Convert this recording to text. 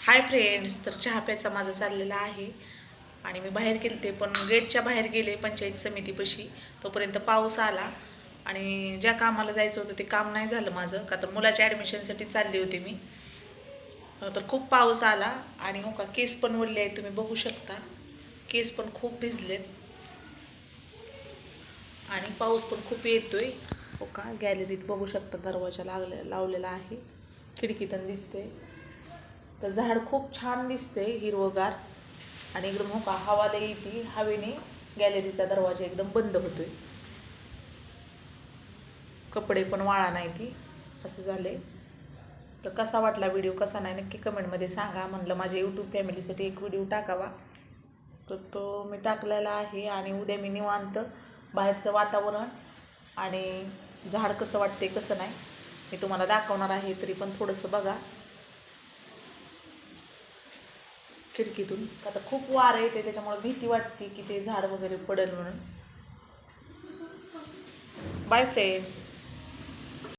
Hi friends तर चहा प्यायचा माझा चाललेला आहे. आणि मी बाहेर गेले ते पण गेटच्या बाहेर गेले पंचायत समितीपाशी. तोपर्यंत पाऊस आला. आणि ज्या कामाला जायचं होतं ते काम नाही झालं माझं का तर मुलाच्या ॲडमिशनसाठी चालली होती मी. तर खूप पाऊस आला. आणि हो का केस पण ओढले आहेत तुम्ही बघू शकता. केस पण खूप भिजलेत. आणि पाऊस पण खूप येतोय. हो का गॅलरीत बघू शकता दरवाजा लागले लावलेला आहे. खिडकीतून दिसते. तर झाड खूप छान दिसते हिरवगार. आणि एकदम हो का हवा लई येते. हवेने गॅलरीचा दरवाजा एकदम बंद होतोय. कपडे पण वाळा नाही ती. असं झाले तर कसा वाटला व्हिडिओ कसा नाही नक्की कमेंटमध्ये सांगा. म्हणलं माझ्या यूट्यूब फॅमिलीसाठी एक व्हिडिओ टाकावा. तर तो मी टाकलेला आहे आणि उद्या मी निवांत बाहेरचं वातावरण आणि झाड कसं वाटते कसं नाही मी तुम्हाला दाखवणार आहे. तरी पण थोडंसं बघा. खिडकीतून. आता खूप वारं येते त्याच्यामुळे भीती वाटते की ते झाड वगैरे पडेल म्हणून. Bye friends